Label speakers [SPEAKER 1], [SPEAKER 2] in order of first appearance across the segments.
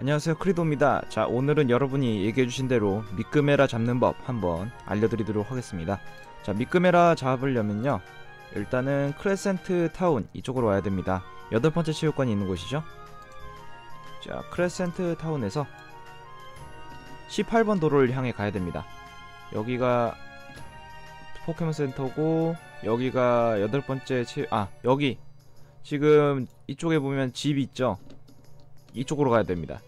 [SPEAKER 1] 안녕하세요 크리도입니다. 자 오늘은 여러분이 얘기해주신 대로 미끄메라 잡는 법 한번 알려드리도록 하겠습니다. 자 미끄메라 잡으려면요 일단은 크레센트 타운 이쪽으로 와야 됩니다. 여덟 번째 체육관이 있는 곳이죠? 자 크레센트 타운에서 18번 도로를 향해 가야 됩니다. 여기가 포켓몬 센터고 여기가 여덟 번째 체... 아 여기. 지금 이쪽에 보면 집 있죠? 이쪽으로 가야 됩니다.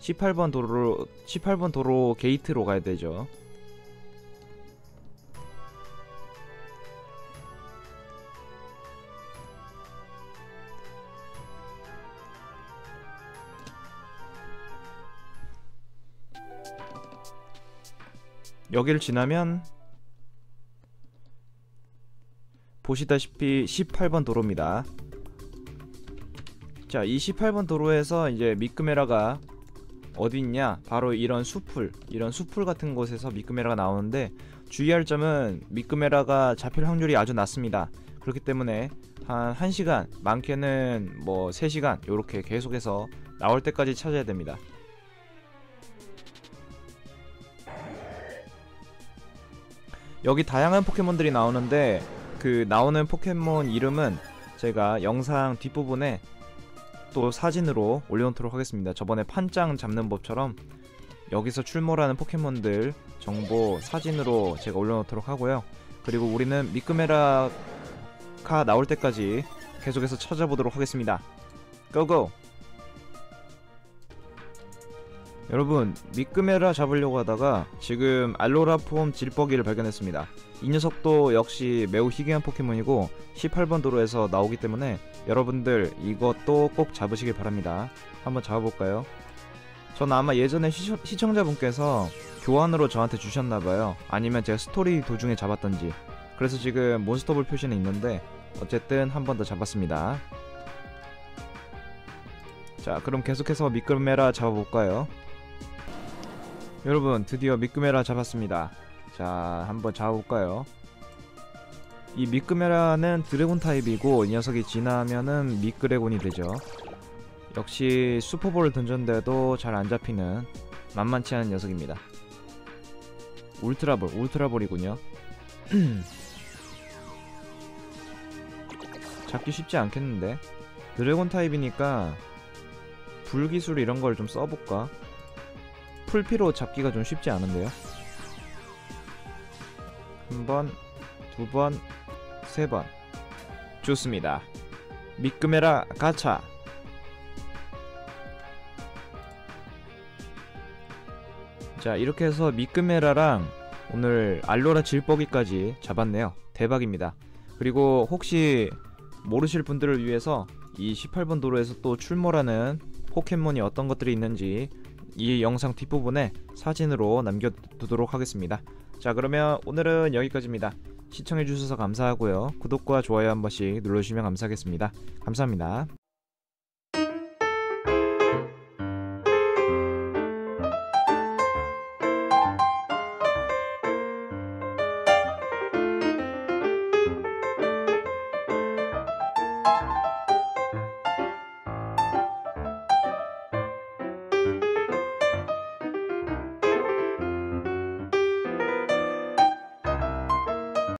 [SPEAKER 1] 18번 도로 18번 도로 게이트로 가야 되죠. 여기를 지나면 보시다시피 18번 도로입니다. 자, 이 18번 도로에서 이제 미끄메라가 어디 있냐? 바로 이런 수풀, 이런 수풀 같은 곳에서 미끄메라가 나오는데 주의할 점은 미끄메라가 잡힐 확률이 아주 낮습니다. 그렇기 때문에 한 1시간, 많게는 뭐 3시간 이렇게 계속해서 나올 때까지 찾아야 됩니다. 여기 다양한 포켓몬들이 나오는데 그 나오는 포켓몬 이름은 제가 영상 뒷부분에 또 사진으로 올려놓도록 하겠습니다. 저번에 판짱 잡는 법처럼 여기서 출몰하는 포켓몬들 정보 사진으로 제가 올려놓도록 하고요. 그리고 우리는 미끄메라가 나올 때까지 계속해서 찾아보도록 하겠습니다. 고고! 여러분 미끄메라 잡으려고 하다가 지금 알로라 폼 질뻐기를 발견했습니다. 이 녀석도 역시 매우 희귀한 포켓몬이고 18번 도로에서 나오기 때문에 여러분들 이것도 꼭 잡으시길 바랍니다. 한번 잡아볼까요? 저는 아마 예전에 시청, 시청 자분께서 교환으로 저한테 주셨나봐요. 아니면 제가 스토리 도중에 잡았던지. 그래서 지금 몬스터볼 표시는 있는데 어쨌든 한 번 더 잡았습니다. 자 그럼 계속해서 미끄메라 잡아볼까요? 여러분 드디어 미끄메라 잡았습니다. 자 한번 잡아볼까요? 이 미끄메라는 드래곤 타입이고 이 녀석이 지나면은 미끄래곤이 되죠. 역시 슈퍼볼을 던졌는데도 잘 안잡히는 만만치 않은 녀석입니다. 울트라볼 울트라볼이군요. 잡기 쉽지 않겠는데? 드래곤 타입이니까 불기술 이런 걸 좀 써볼까 풀피로 잡기가 좀 쉽지 않은데요? 한 번, 두 번, 세 번. 좋습니다. 미끄메라 가차. 자 이렇게 해서 미끄메라랑 오늘 알로라 질뻐기까지 잡았네요. 대박입니다. 그리고 혹시 모르실 분들을 위해서 이 18번 도로에서 또 출몰하는 포켓몬이 어떤 것들이 있는지 이 영상 뒷부분에 사진으로 남겨두도록 하겠습니다. 자 그러면 오늘은 여기까지입니다. 시청해주셔서 감사하고요. 구독과 좋아요 한 번씩 눌러주시면 감사하겠습니다. 감사합니다.